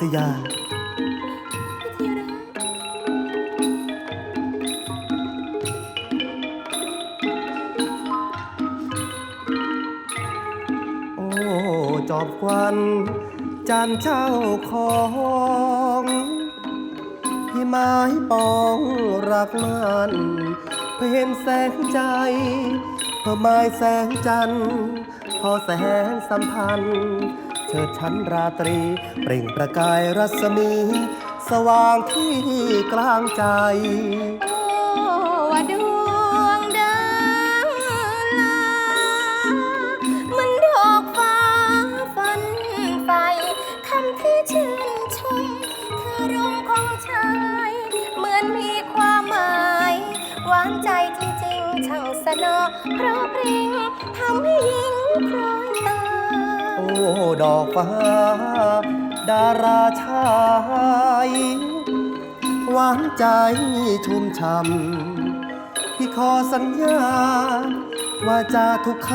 สยา โอ้จอบควันจานเช่าของพี่ไม้ปองรักมันเพื่อเห็นแสงใจเพื่อไม้แสงจันทร์พอแสงสัมพันธ์ เชิดชั้นราตรี เปล่งประกายรัศมี สว่างที่กลางใจ ดอกฟ้า ดาราชายหวานใจชุ่มช่ำพี่ขอสัญญา ว่าจะทุกค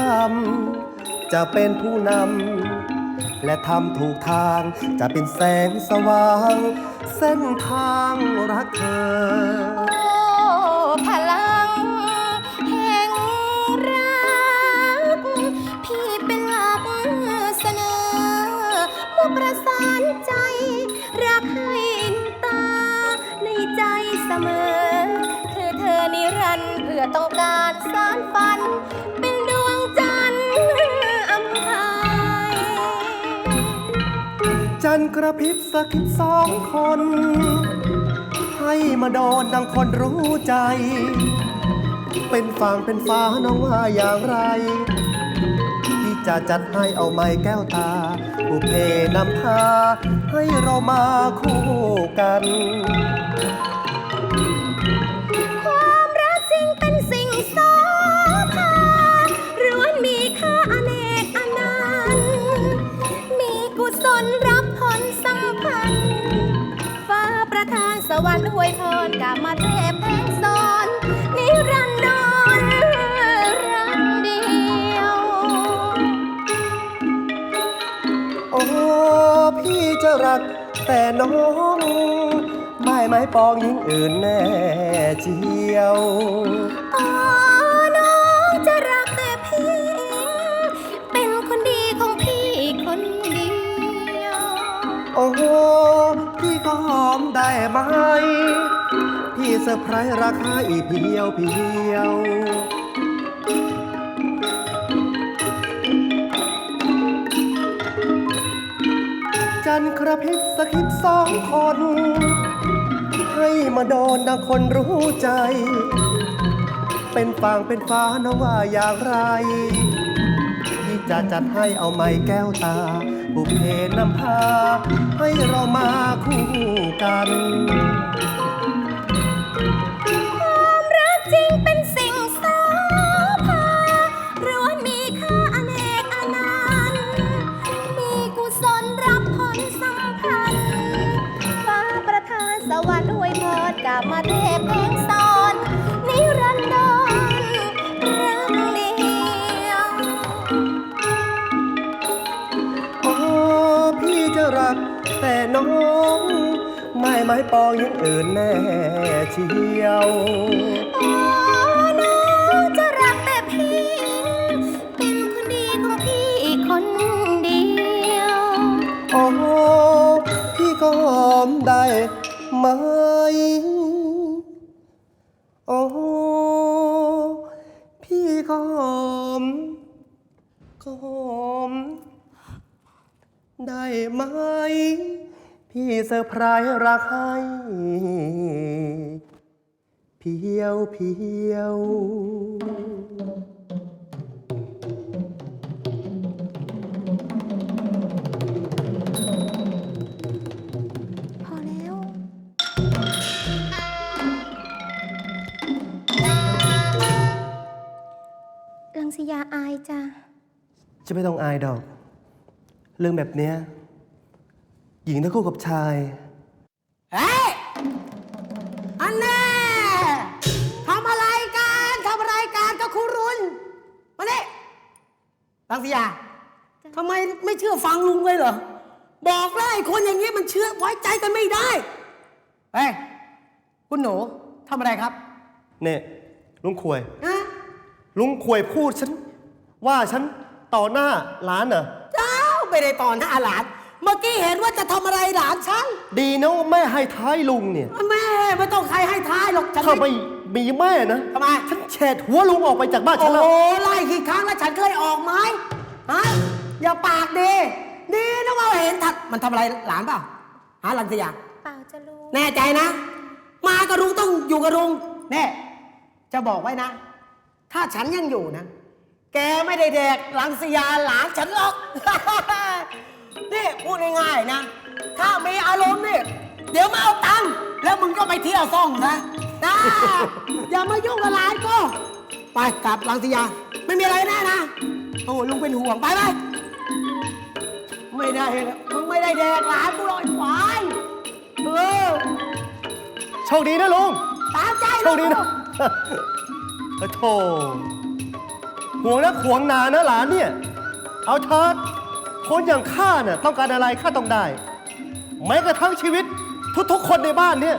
ำ จะเป็นผู้นำ และทำถูกทางจะเป็นแสงสว่าง เส้นทางรักเธอ กระพริบสักคิดสองคน ให้มาโดนดังคนรู้ใจ เป็นฝางเป็นฟ้าน้องว่าอย่างไร ที่จะจัดให้เอาไม้แก้วตาบุเพนำพาให้เรามาคู่กัน วรรค์อวยพรกามาเทพแห่งสอนนิรันดรรักเดียว โอ้พี่จะรักแต่น้องไม่ไม้ปองยิ่งอื่นแน่เจียว อ๋อ ได้ไหมพี่เซอร์ไพรส์ราคาอีเพียวเพียวจันทร์กระพริบสะคิดสองคน ให้มาโดนดังคนรู้ใจ เป็นฟางเป็นฟ้านะว่าอย่างไร ที่จะจัดให้เอาไม้แก้วตา บุพเพนำพา ให้เรามาคู่กัน ไม่ไม้ปองอยังอื่นแน่เชียวอ๋อน้องจะรักแต่พี่ เป็นคนดีของพี่คนเดียว โอ้พี่ก็หอมได้ไหมโอ้พี่ก็หอมก็หอมได้ไหม พี่เซอร์ไพรส์รักให้เพียวเพียวพอแล้ว รังสียาอายจ้ะ จะไม่ต้องอายดอก เรื่องแบบเนี้ย หญิงต้องคู่กับชาย เฮ้ยอันแน่ทำอะไรกันทำอะไรกันกับครูรุนมาเนี่รังสียาทำไมไม่เชื่อฟังลุงเลยเหรอ บอกแล้วไอ้คนอย่างนี้มันเชื่อไว้ใจกันไม่ได้ เฮ้ย คุณหนูทำอะไรครับเนี่ยลุงควยฮะลุงควยพูดฉัน ว่าฉันต่อหน้าร้านเหรอ เจ้าไม่ได้ต่อหน้าหลาน เมื่อกี้เห็นว่าจะทำอะไรหลานฉันดีนะว่าแม่ให้ท้ายลุงเนี่ย แม่ไม่ต้องใครให้ท้ายหรอกฉัน ถ้าไม่มีแม่นะทำไม ฉันแฉดหัวลุงออกไปจากบ้านฉัโอ้นแล้วไล่กี่ครั้งแล้วฉันเคยออกไหมฮะอย่าปากดี ดีนะว่าเห็นทัดมันทำอะไรหลานเปล่าหาหลังสยามเปล่าจะรู้ แน่ใจนะ มากับลุงต้องอยู่กับลุงแน่จะบอกไว้นะ ถ้าฉันยังอยู่นะ แกไม่ได้แดกหลังสยาหลานฉันหรอก นี่พูดง่ายๆนะ ถ้ามีอารมณ์นี่เดี๋ยวมาเอาตังค์แล้วมึงก็ไปเที่ยวซ่องนะนะอย่ามายุ่งกับหลานก็ ไปกลับหลังสยา ไม่มีอะไรแน่นะ โอ้ลุงเป็นห่วงไปไปไม่ได้แล้วมึงไม่ได้แดกหลานกูหรอกไอ้ควายเออโชคดีนะลุง ตามใจโชคดีนะ โอ้โธ่ห่วงนะห่วงนานะหลานเนี่ย เอาเถิด คนอย่างข้าเนี่ยต้องการอะไรข้าต้องได้ แม้กระทั่งชีวิตทุกๆ คนในบ้านเนี่ย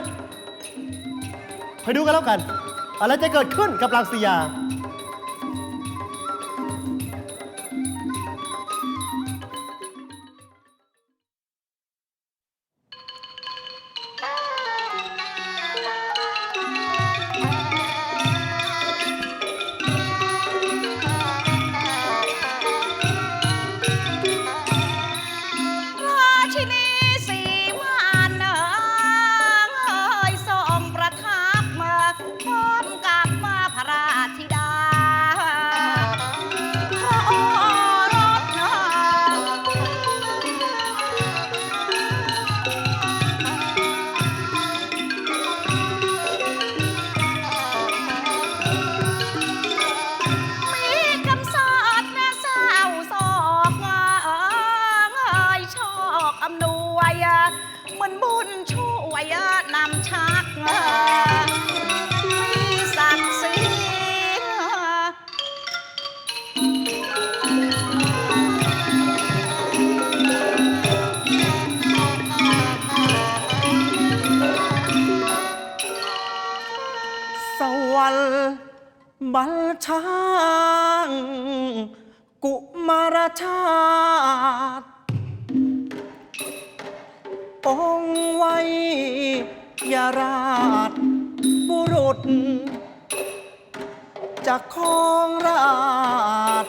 ไปดูกันแล้วกัน อะไรจะเกิดขึ้นกับลังสียารา วรรค์บัลชาง กุมารชาติองค์ไว้ยาราชบุรุษจะครองราช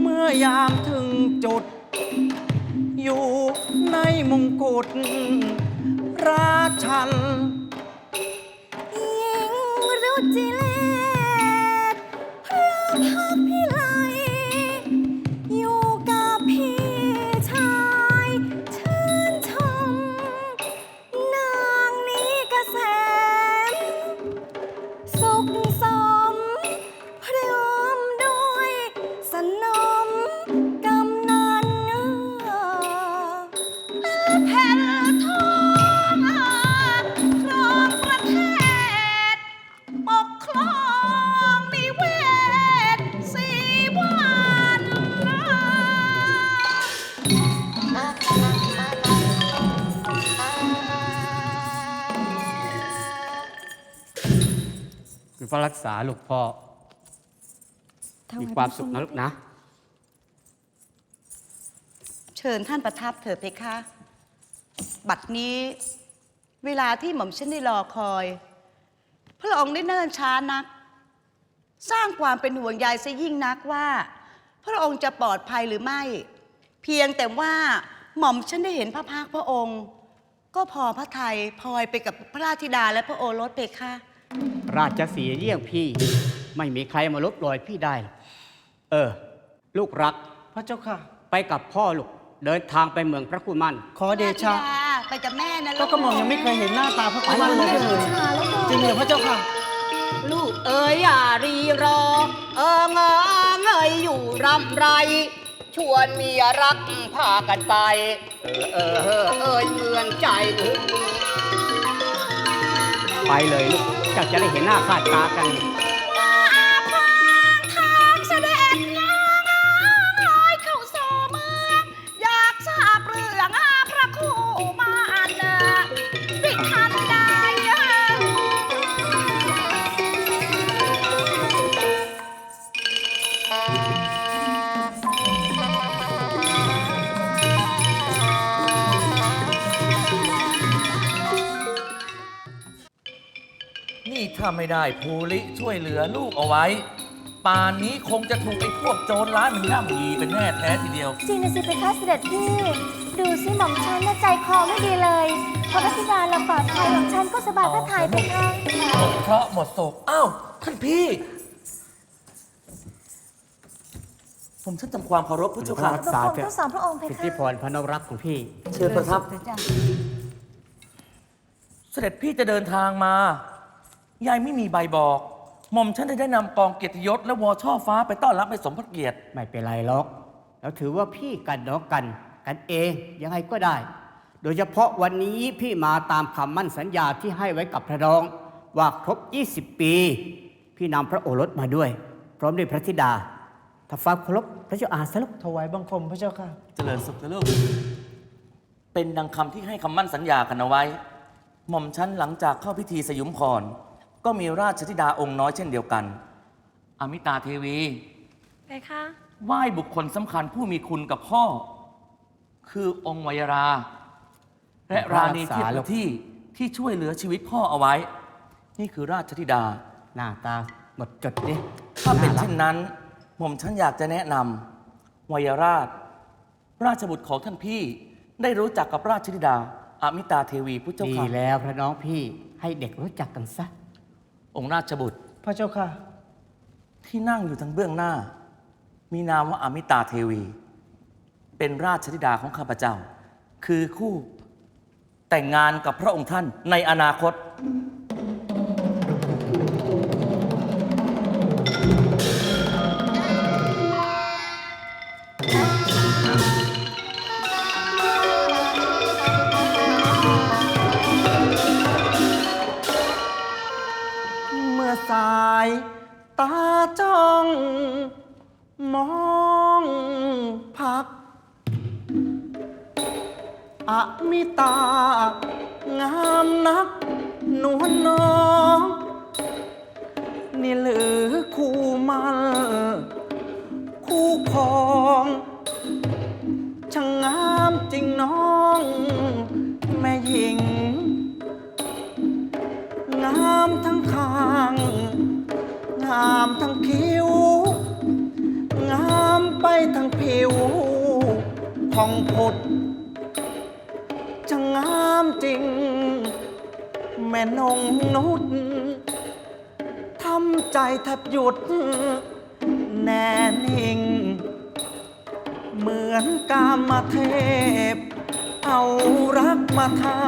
เมื่อยามถึงจุด อยู่ในมงกุฎราชัน รุจิเลศพระพักพิไลอยู่กับพี่ชายชื่นชม นางนี้เกษมสุขสม พร้อมด้วยสนมกำนันแผ่น คุณฟ้ารักษาลูกพ่อ มีความสุขนะลูกนะ เชิญท่านประทับเถิดเพคะ บัดนี้ เวลาที่หม่อมฉันได้รอคอย พระองค์ได้เนิ่นช้านัก สร้างความเป็นห่วงใยซะยิ่งนักว่า พระองค์จะปลอดภัยหรือไม่ เพียงแต่ว่าหม่อมฉันได้เห็นพระพักตร์พระองค์ ก็พอพระไทยพลอยไปกับพระราชธิดาและพระโอรสเพคะ ราชสีห์เยี่ยงพี่ ไม่มีใครมาลบรอยพี่ได้หรอกเออ ลูกรักพระเจ้าค่ะ ไปกับพ่อลูกเดินทางไปเมืองพระคุมันขอเดชะพรธิดาไปกับแม่นะลูก็กระหม่อมยังไม่เคยเห็นหน้าตาพระกุมารเลยเลยจริงเหรอพระเจ้าค่ะ ลูกเอ๋ยอย่ารีรอ เออเงอเงยอยู่รำไร ชวนเมียรักพากันไป เออเออเออเอยเมืองใจถึง ไปเลยลูกเจ้าจะได้เห็นหน้าค่าตากันาไม่ได้ภูริช่วยเหลือลูกเอาไว้ ป่านนี้คงจะถูกไอ้พวกโจรร้ายมันย่ำยีเป็นแน่แท้ทีเดียว จริงนะสิเพคะเสด็จพี่ ดูสิหม่อมฉันน่ะใจคอไม่ดีเลยพอพระธิดาเราปลอดภัยหม่อมฉันก็สบายพระทัยเพคะหมดเคราะห์หมดโศกอ้าวท่านพี่ ผมฉันทำความเคารพพระเจ้าค่ะรักบังษาคมเถอะทั้งสองพระองค์เพสิทคะธิพรพระนรักของพี่ เชิญประทับ เสด็จพี่จะเดินทางมา ยายไม่มีใบบอกหม่อมฉันจะได้นำกองเกียรติยศและวอช่อฟ้าไปต้อนรับไปสมพระเกียรติไม่เป็นไรหรอกแล้วถือว่าพี่กันน้องกัน กันเองยังไงก็ได้ โดยเฉพาะวันนี้พี่มาตามคำมั่นสัญญาที่ให้ไว้กับพระรอง ว่าครบ 20 ปี พี่นำพระโอรสมาด้วย พร้อมด้วยพระธิดาถ้าฟ้าเคารพพระเจ้าอาสลุกถวายบังคมพระเจ้าค่ะ เจริญสุขนะลูกเป็นดังคำที่ให้คำมั่นสัญญากันเอาไว้ หม่อมฉันหลังจากเข้าพิธีสยุมพร ก็มีราชธิดาองค์น้อยเช่นเดียวกัน อมิตาเทวีเพคะไหว้บุคคลสำคัญผู้มีคุณกับพ่อ คือองค์ไวยรา และราณีเทียบที่ที่ช่วยเหลือชีวิตพ่อเอาไว้ นี่คือราชธิดา หน้าตาหมดจดดิถ้าเป็นรักเช่นนั้น หม่อมฉันอยากจะแนะนำวยราช ราชบุตรของท่านพี่ได้รู้จักกับราชธิดา อมิตาเทวีพุทธเจ้าดีค่ะ แล้วพระน้องพี่ให้เด็กรู้จักกันซะ องค์ราชบุตร พระเจ้าค่ะ ที่นั่งอยู่ทางเบื้องหน้า มีนามว่าอมิตาเทวี เป็นราชธิดาของข้าพเจ้า คือคู่แต่งงานกับพระองค์ท่านในอนาคต น แทบหยุด แน่นิ่ง เหมือนกามเทพ เอารักมาทา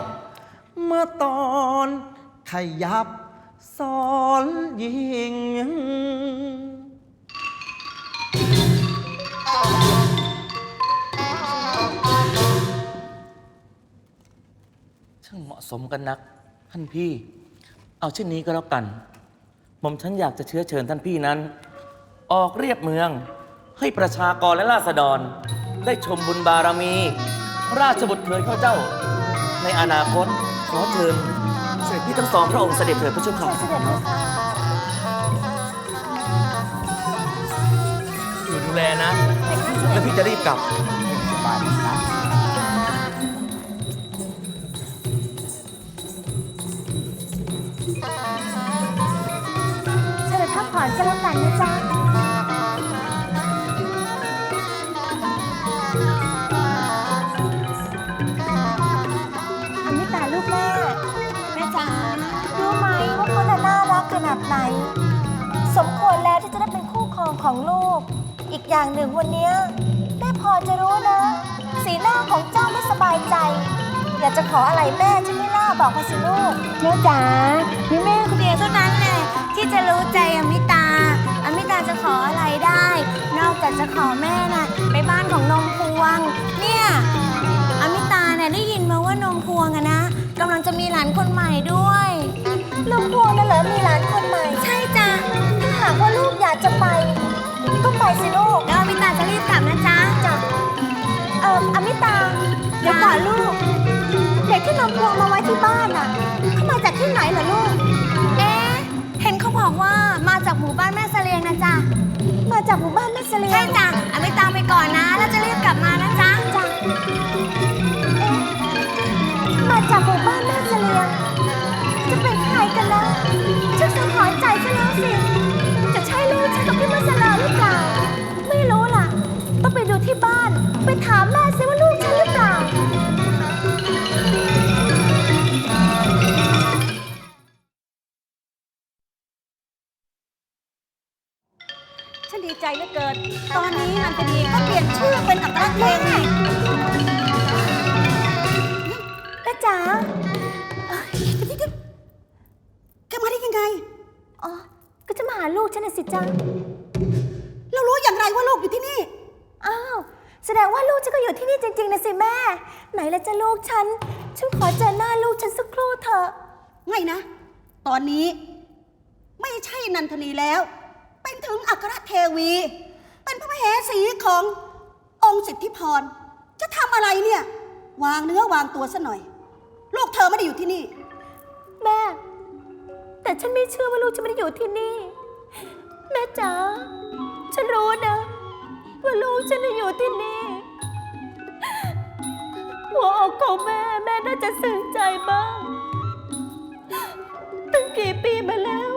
บ เมื่อตอนขยับสอนยิง ช่างเหมาะสมกันนัก ท่านพี่ เอาเช่นนี้ก็แล้วกัน หม่อมฉันอยากจะเชื้อเชิญท่านพี่นั้น ออกเรียบเมือง ให้ประชากรและราษฎร ได้ชมบุญบารมี ราชบุตรเคยเข้าเจ้า ในอนาคตขอเชิญเสด็จพี่ทั้งสองพระองค์เสด็จเถิดพระเจ้าค่ะ อยู่ดูแลนะ แล้วพี่จะรีบกลับบายนะ เสด็จพักผ่อนก็แล้วกันนะจ๊ะอมิตาลูกแม่แม่จ๋ารู้ไหมว่าเขาน่ะน่ารักขนาดไหน สมควรแล้วที่จะได้เป็นคู่ครองของลูก อีกอย่างหนึ่งวันเนี้ยแม่พอจะรู้นะ สีหน้าของเจ้าไม่สบายใจ อยากจะขออะไรแม่ใช่ไหมล่ะบอกมาสิลูก แม่จ๋ามีแม่คนเดียวเท่านั้น ที่จะรู้ใจอมิตา อมิตาจะขออะไรได้ นอกจากจะขอแม่น่ะไปบ้านของนมพวง เนี่ยอมิตาเนี่ยได้ยินมาว่านมพวงอะนะกำลังจะมีหลานคนใหม่ด้วยนมพวงน่ะเหรอมีหลานคนใหม่ ใช่จ้ะถ้าหากว่าลูกอยากจะไป ก็ไปสิลูกแล้วอมิตาจะรีบกลับนะจ๊ะจ้ะเอออมิตาเดี๋ยวก่อนลูก เด็กที่นมพวงมาไว้ที่บ้านน่ะ เขามาจากที่ไหนเหรอลูกู่บ้านแม่เสลียงนะจ๊ะมาจากหมู่บ้านแม่เสลียงใช่จ้ะอาไม่ตามไปก่อนนะ แล้วจะรีบกลับมานะจ๊ะจ้ะมาจากหมู่บ้านแม่เสลียง จะเป็นใครกันล่ะช่วยสังหรณ์ใจฉันแล้วสิจะใช่ลูกฉันกับพี่มัสลาหรือเปล่าไม่รู้ล่ะ ต้องไปดูที่บ้าน ไปถามแม่ซิว่า ก็เปลี่ยนชื่อเป็นอัครเทวีแม่จ๋าแกมาได้ยังไง อ๋อ ก็จะมาหาลูกฉันน่ะสิจ๊ะเรารู้อย่างไรว่าลูกอยู่ที่นี่ อ้าว แสดงว่าลูกฉันก็อยู่ที่นี่จริงๆนะสิแม่ ไหนละจะลูกฉัน ฉันขอเจอหน้าลูกฉันสักครู่เถอะไม่นะ ตอนนี้ ไม่ใช่นันทนีแล้ว เป็นถึงอัครเทวี เป็นพระมเหสีขององค์สิทธิพร จะทำอะไรเนี่ย วางเนื้อวางตัวซะหน่อย ลูกเธอไม่ได้อยู่ที่นี่ แม่ แต่ฉันไม่เชื่อว่าลูกจะไม่ได้อยู่ที่นี่ แม่จ๋าฉันรู้นะ ว่าลูกฉันน่ะอยู่ที่นี่ หัวอกของแม่แม่น่าจะซึ้งใจบ้างตั้งกี่ปีมาแล้ว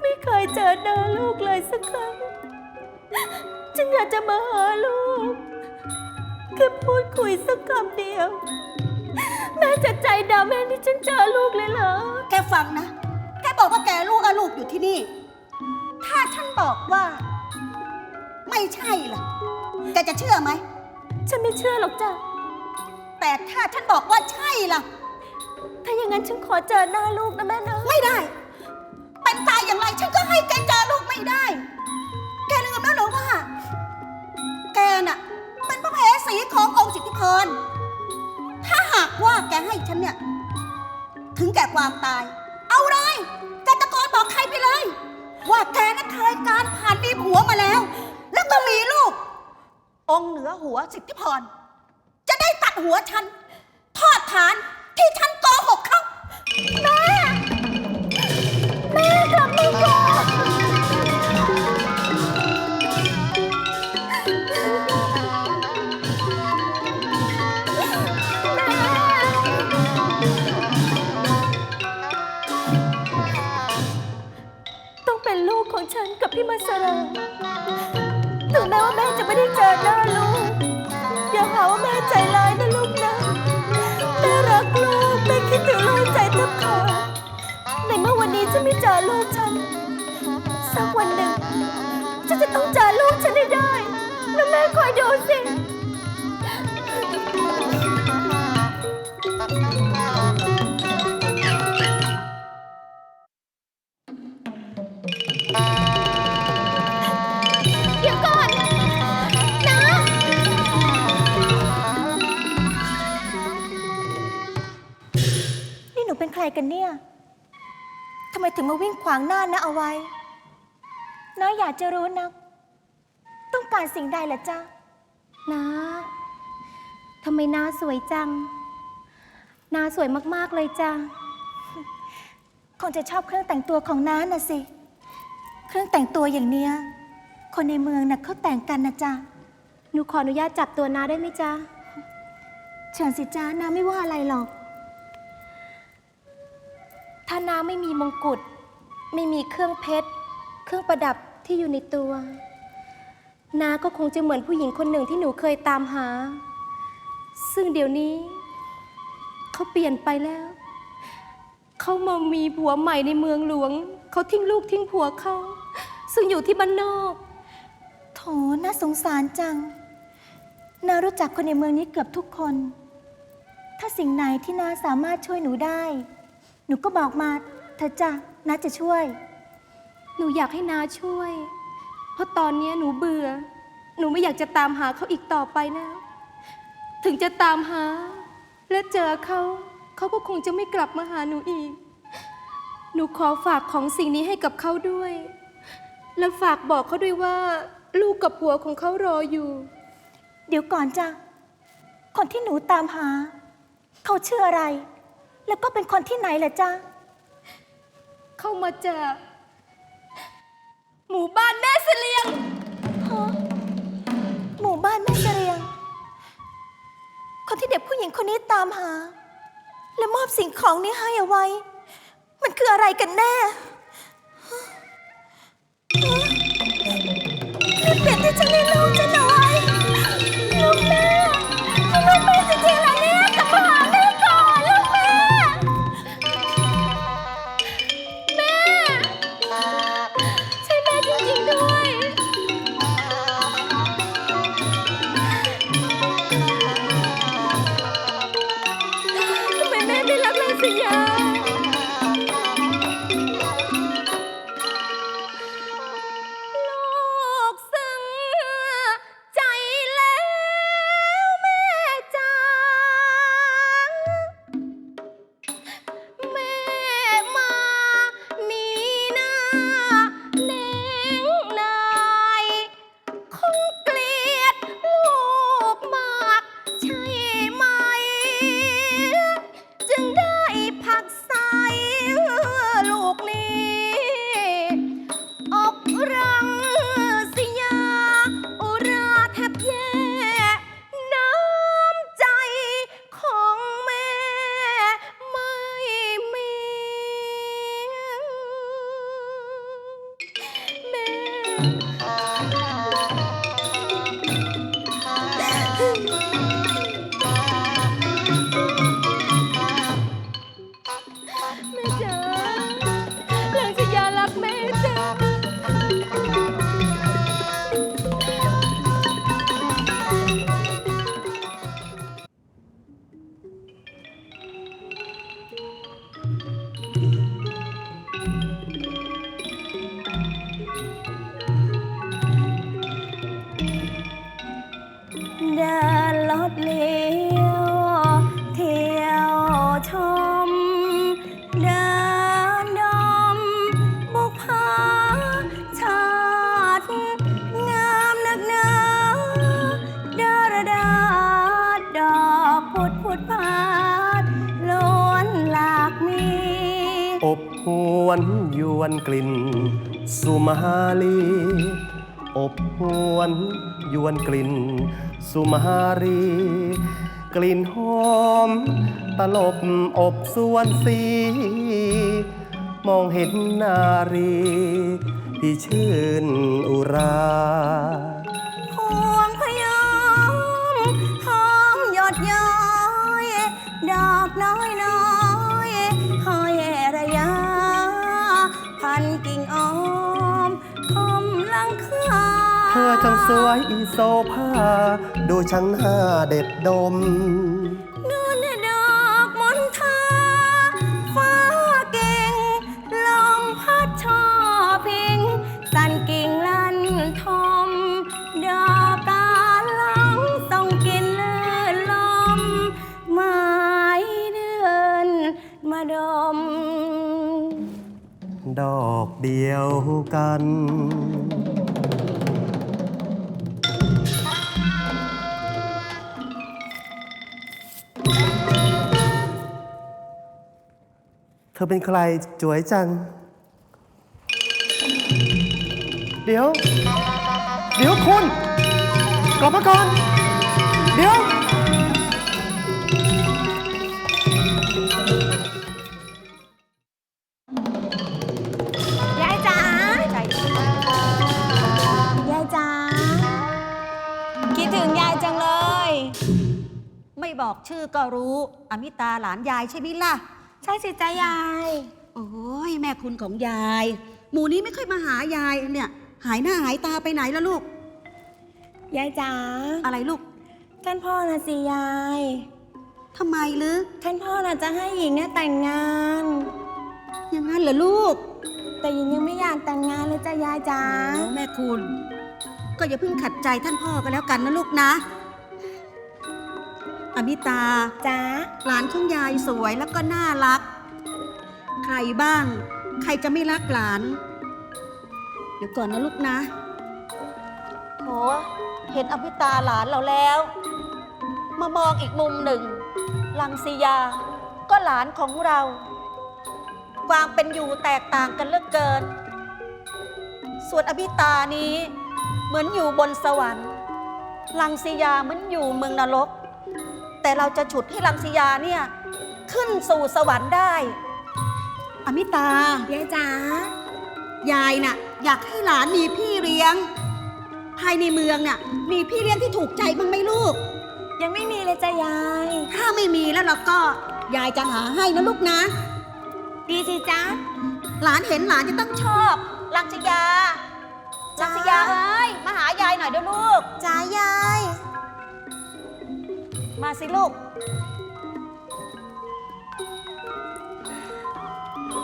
ไม่เคยเจอหน้าลูกเลยสักครั้ง ฉันอยากจะมาหาลูก แค่พูดคุยสักคำเดียว แม่จะใจดำแม่ที่ฉันเจอลูกเลยเหรอ แกฟังนะ แกบอกว่าแกลูกอะลูกอยู่ที่นี่ ถ้าฉันบอกว่า ไม่ใช่ล่ะ แกจะเชื่อไหม ฉันไม่เชื่อหรอกจ้ะ แต่ถ้าฉันบอกว่าใช่ล่ะ ถ้าอย่างนั้นฉันขอเจอหน้าลูกนะแม่นะ ไม่ได้ เป็นตายอย่างไรฉันก็ให้แกเจอลูกไม่ได้ น่ะเป็นพระเหสีขององค์สิทธิพรถ้าหากว่าแกให้ฉันเนี่ย ถึงแก่ความตาย เอาเลยแกตะโกนบอกใครไปเลย ว่าแกนั้นเคยการผ่านมีผัวมาแล้ว แล้วก็มีลูก องค์เหนือหัวสิทธิพร จะได้ตัดหัวฉัน ทอดฐานที่ฉันโกหกเขาแม่ แม่กลับมาก่อน มาสราถึงแม้ว่าแม่จะไม่ได้เจอหน้าลูก อย่าหาว่าแม่ใจร้ายนะลูกนะแม่รักลูกแม่คิดถึงลูกใจแทบขาดในเมื่อวันนี้ฉันไม่เจอลูกฉัน สักวันหนึ่งฉันจะต้องเจอลูกฉันให้ได้ แล้วแม่คอยดูสิ กันเนี่ยทำไมถึงมาวิ่งขวางหน้านะเอาไว้น้าอยากจะรู้นะต้องการสิ่งใดล่ะจ๊ะน้าทำไมน้าสวยจัง น้าสวยมากๆเลยจ้ะคงจะชอบเครื่องแต่งตัวของน้าน่ะสิ เครื่องแต่งตัวอย่างเนี้ย คนในเมืองน่ะเขาแต่งกันนะจ๊ะหนูขออนุญาตจับตัวน้าได้ไหมจ๊ะเชิญสิจ้าน้าไม่ว่าอะไรหรอก ถ้าน้าไม่มีมงกุฎ ไม่มีเครื่องเพชร เครื่องประดับที่อยู่ในตัวน้าก็คงจะเหมือนผู้หญิงคนหนึ่งที่หนูเคยตามหา ซึ่งเดี๋ยวนี้ เขาเปลี่ยนไปแล้ว เขามามีผัวใหม่ในเมืองหลวง เขาทิ้งลูกทิ้งผัวเขา ซึ่งอยู่ที่บ้านนอก โถน่าสงสารจัง นารู้จักคนในเมืองนี้เกือบทุกคน ถ้าสิ่งไหนที่นาสามารถช่วยหนูได้ หนูก็บอกมาเธอะจ้ะนาจะช่วย หนูอยากให้นาช่วย เพราะตอนนี้หนูเบื่อ หนูไม่อยากจะตามหาเขาอีกต่อไปแล้ว ถึงจะตามหา และเจอเขา เขาก็คงจะไม่กลับมาหาหนูอีก หนูขอฝากของสิ่งนี้ให้กับเขาด้วย แล้วฝากบอกเขาด้วยว่า ลูกกับผัวของเขารออยู่ เดี๋ยวก่อนจ้ะคนที่หนูตามหา เขาชื่ออะไร แล้วก็เป็นคนที่ไหนล่ะจ๊ะ เข้ามาจากหมู่บ้านแม่เสลียง ฮะหมู่บ้านแม่เสลียง คนที่เด็กผู้หญิงคนนี้ตามหา และมอบสิ่งของนี้ให้เอาไว้ มันคืออะไรกันแน่ฮะฮะนี่เป็นที่ฉันได้ลูกฉันเอาไว้ ดพาดล้วนหลากมี อบหวนยวนกลิ่น สุมาลี อบหวนยวนกลิ่น สุมารี กลิ่นหอม ตลบอบสวนสี มองเห็นนารี ที่ชื่นอุรา น้อยน้อยหอยระยะ พันกิ่งอ้อมคมลังคาเธอช่างสวยอีโซภาดูช่างหน้าเด็ดดม ดม ดอกเดียวกัน เธอเป็นใครจวยจัง เดี๋ยว เดี๋ยวคุณ กลับมาก่อน เดี๋ยว บอกชื่อก็รู้ อมิตาหลานยายใช่ไหมล่ะ ใช่สิจ้ายาย โอ้ยแม่คุณของยาย หมู่นี้ไม่ค่อยมาหายายเนี่ย หายหน้าหายตาไปไหนแล้วลูก ยายจ๋าอะไรลูก ท่านพ่อนะสิยาย ทำไมลึกท่านพ่อน่ะจะให้หญิงเนี่ยแต่งงาน อย่างนั้นเหรอลูก แต่หญิงยังไม่อยากแต่งงานเลยจ้ะยายจ๋า โอ้แม่คุณ ก็อย่าเพิ่งขัดใจท่านพ่อกันแล้วกันนะลูกนะ อมิตาจ๋าหลานของยายสวยแล้วก็น่ารัก ใครบ้าง ใครจะไม่รักหลาน เดี๋ยวก่อนนะลูกนะโหเห็นอภิตาหลานเราแล้ว มามองอีกมุมหนึ่ง ลังสียา ก็หลานของเรา ความเป็นอยู่แตกต่างกันเหลือกเกิน ส่วนอภิตานี้เหมือนอยู่บนสวรรค์ ลังสียาเหมือนอยู่เมืองนรก แต่เราจะฉุดให้ลังสียาเนี่ย ขึ้นสู่สวรรค์ได้ อมิตายายจ๋ายายน่ะ อยากให้หลานมีพี่เลี้ยง ภายในเมืองน่ะ มีพี่เลี้ยงที่ถูกใจบ้างไหมลูก ยังไม่มีเลยจ้ะยาย ถ้าไม่มีแล้วเราก็ยายจะหาให้นะลูกนะ ดีสิจ๊ะหลานเห็นหลานจะต้องชอบลังสยาลังสยาเอ้ยมาหายายหน่อยเด้อลูก จ๋ายาย มาสิลูก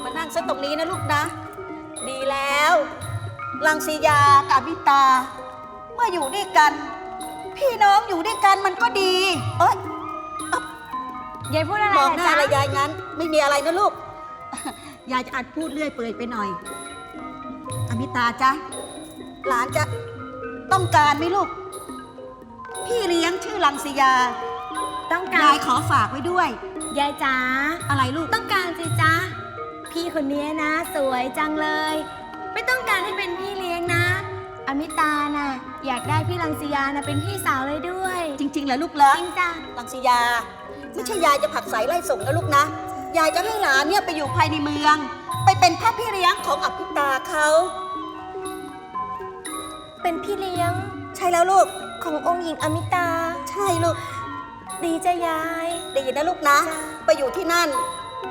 มานั่งซะตรงนี้นะลูกนะ ดีแล้ว ลังสียากับวิตา เมื่ออยู่ด้วยกัน พี่น้องอยู่ด้วยกันมันก็ดี เอ้ยยายพูดอะไรมองอะหน้าจ๊ะอะไรยายงั้น ไม่มีอะไรนะลูก ยายจะอาจพูดเรื่อยเปื่อยไปหน่อย อมิตาจ๊ะ หลานจะต้องการไหมลูก พี่เลี้ยงชื่อลังสียา ต้องกายารยขอฝากไว้ด้วย ยายจ๋าอะไรลูก ต้องการสิจ๊ะพี่คนนี้นะ สวยจังเลย ไม่ต้องการให้เป็นพี่เลี้ยงนะ อมิตาน่ะอยากได้พี่ลังสียานะเป็นพี่สาวเลยด้วยจริงๆเหรอลูกเหรอจริงจ้ะลังสียา ไม่ใช่ยายจะผลักใสไล่ส่งนะลูกนะ ยายจะให้หลานเนี่ยไปอยู่ภายในเมือง ไปเป็นพ่อพี่เลี้ยงของอภิตาเขา เป็นพี่เลี้ยง ใช่แล้วลูก ขององค์หญิงอมิตา ใช่ลูก ดีจ้ะยาย ดีนะลูกนะจ้ะไปอยู่ที่นั่น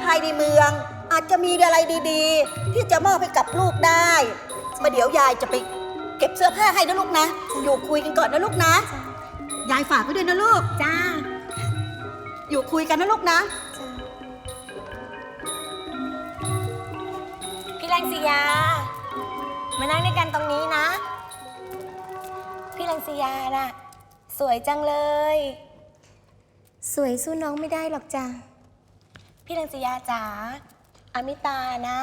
ภายในเมือง อาจจะมีอะไรดีๆ ที่จะมอบให้กับลูกได้มาเดี๋ยวยายจะไปเก็บเสื้อผ้าให้นะลูกนะ อยู่คุยกันก่อนนะลูกนะ ยายฝากไว้ด้วยนะลูก จ้า อยู่คุยกันนะลูกนะ พี่ลังสียา มานั่งด้วยกันตรงนี้นะ พี่ลังสียาน่ะ สวยจังเลย สวยสู้น้องไม่ได้หรอกจ้ะ พี่ลังสียาจ๋าอามิตานะ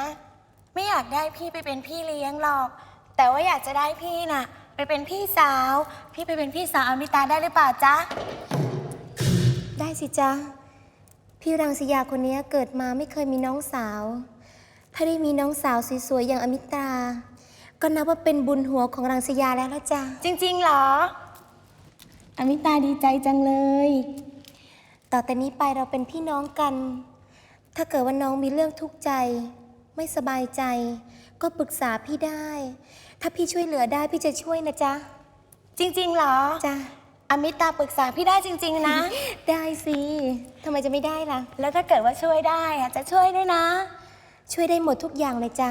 ไม่อยากได้พี่ไปเป็นพี่เลี้ยงหรอก แต่ว่าอยากจะได้พี่น่ะ ไปเป็นพี่สาว พี่ไปเป็นพี่สาวอามิตาได้หรือเปล่าจ๊ะ ได้สิจ๊ะ พี่รังสยาคนนี้เกิดมาไม่เคยมีน้องสาว ถ้าได้มีน้องสาวสวยๆอย่างอมิตราก็นับว่าเป็นบุญหัวของรังสยาแล้วละจ้ะ จริงๆเหรอ อมิตาดีใจจังเลย ต่อแต่นี้ไปเราเป็นพี่น้องกัน ถ้าเกิดว่าน้องมีเรื่องทุกข์ใจ ไม่สบายใจ ก็ปรึกษาพี่ได้ ถ้าพี่ช่วยเหลือได้พี่จะช่วยนะจ๊ะ จริง ๆ เหรอ จ้ะ อมิตาปรึกษาพี่ได้จริง ๆ นะ ได้สิทำไมจะไม่ได้ล่ะ แล้วถ้าเกิดว่าช่วยได้อะจะช่วยด้วยนะ ช่วยได้หมดทุกอย่างเลยจ้ะ